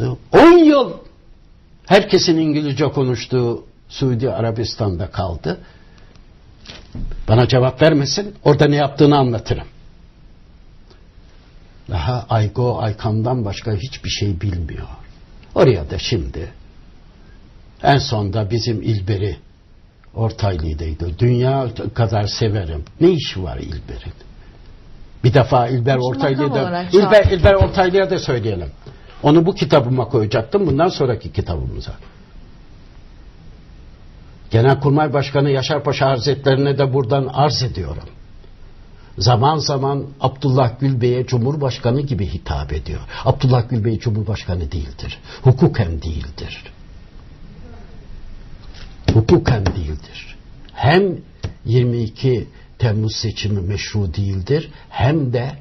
kaldı. 10 yıl herkesin İngilizce konuştuğu Suudi Arabistan'da kaldı. Bana cevap vermesin, orada ne yaptığını anlatırım. Daha Aygo Aykan'dan başka hiçbir şey bilmiyor. Oraya da şimdi en sonda bizim İlber'i Ortaylı'daydı. Dünya kadar severim. Ne işi var İlber'in? Bir defa İlber Ortaylı'ya da İlber. İlber Ortaylı'ya da söyleyelim. Onu bu kitabıma koyacaktım. Bundan sonraki kitabımıza. Genelkurmay Başkanı Yaşar Paşa Hazretlerine de buradan arz ediyorum. Zaman zaman Abdullah Gül Bey'e Cumhurbaşkanı gibi hitap ediyor. Abdullah Gül Bey Cumhurbaşkanı değildir. Hukuken değildir. Hukuken değildir. Hem 22 Temmuz seçimi meşru değildir hem de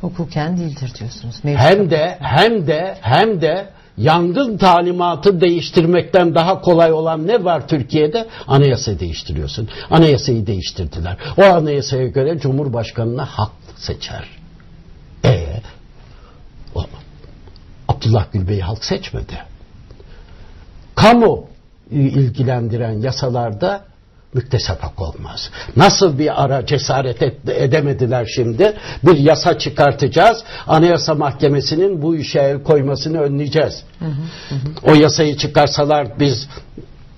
Hukuken değildir diyorsunuz. Mevcut. hem de hem de hem de yangın talimatı değiştirmekten daha kolay olan ne var Türkiye'de? Anayasa değiştiriyorsun. Anayasayı değiştirdiler. O anayasaya göre Cumhurbaşkanına hak seçer. E Abdullah Gül Bey'i halk seçmedi. Kamu ilgilendiren yasalarda müktesep hak olmaz. Nasıl bir ara cesaret et- edemediler şimdi? Bir yasa çıkartacağız. Anayasa Mahkemesi'nin bu işe el koymasını önleyeceğiz. O yasayı çıkarsalar biz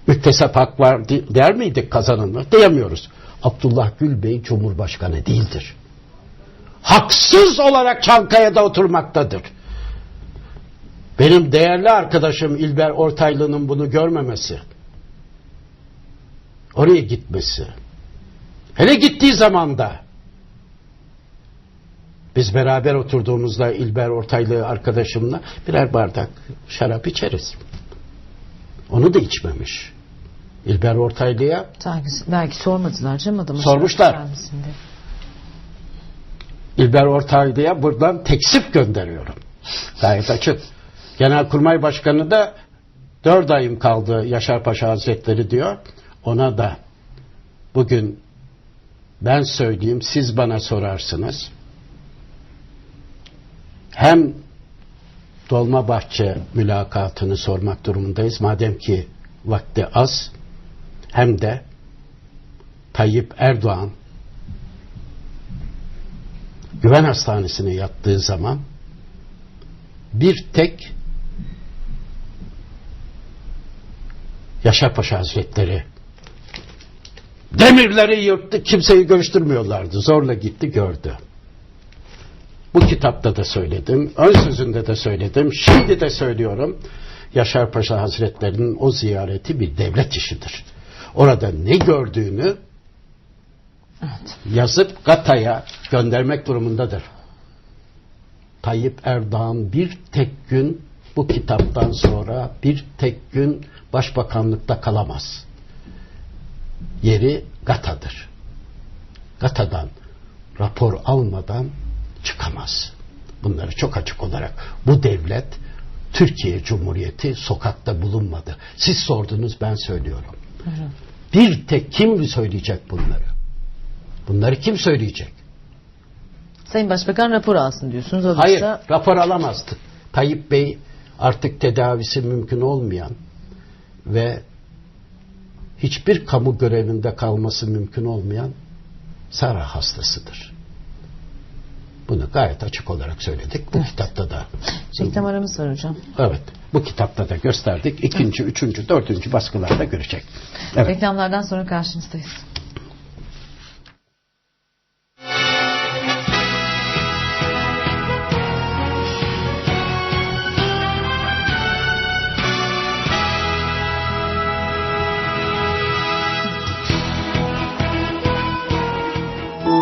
müktesep hak var der miydik kazanılma? Diyemiyoruz. Abdullah Gül Bey Cumhurbaşkanı değildir. Haksız olarak Çankaya'da oturmaktadır. Benim değerli arkadaşım İlber Ortaylı'nın bunu görmemesi, oraya gitmesi, hele gittiği zaman da biz beraber oturduğumuzda İlber Ortaylı arkadaşımla birer bardak şarap içeriz. Onu da içmemiş. İlber Ortaylı'ya Belki, belki sormadılar canım adamı. Sormuşlar. İlber Ortaylı'ya buradan teksip gönderiyorum. Gayet açık. Genelkurmay Başkanı da dört ayım kaldı Yaşar Paşa Hazretleri diyor. Ona da bugün ben söyleyeyim siz bana sorarsınız. Hem Dolmabahçe mülakatını sormak durumundayız. Madem ki vakti az hem de Tayyip Erdoğan güven hastanesine yattığı zaman bir tek Yaşar Paşa Hazretleri demirleri yırttı kimseyi görüştürmüyorlardı zorla gitti gördü bu kitapta da söyledim ön sözünde de söyledim şimdi de söylüyorum Yaşar Paşa Hazretleri'nin o ziyareti bir devlet işidir orada ne gördüğünü Evet. yazıp Gata'ya göndermek durumundadır. Tayyip Erdoğan bir tek gün bu kitaptan sonra bir tek gün başbakanlıkta kalamaz. Yeri Gata'dır. Gata'dan rapor almadan çıkamaz. Bunları çok açık olarak bu devlet Türkiye Cumhuriyeti sokakta bulunmadı. Siz sordunuz ben söylüyorum. Bir tek kim söyleyecek bunları? Bunları kim söyleyecek? Sayın Başbakan rapor alsın diyorsunuz. Alırsa Hayır, rapor alamazdı. Tayyip Bey artık tedavisi mümkün olmayan ve hiçbir kamu görevinde kalması mümkün olmayan Sara hastasıdır. Bunu gayet açık olarak söyledik. Bu kitapta da reklam aramız var hocam. evet, bu kitapta da gösterdik. İkinci, üçüncü, dördüncü baskılarda görecek. Evet. Reklamlardan sonra karşınızdayız.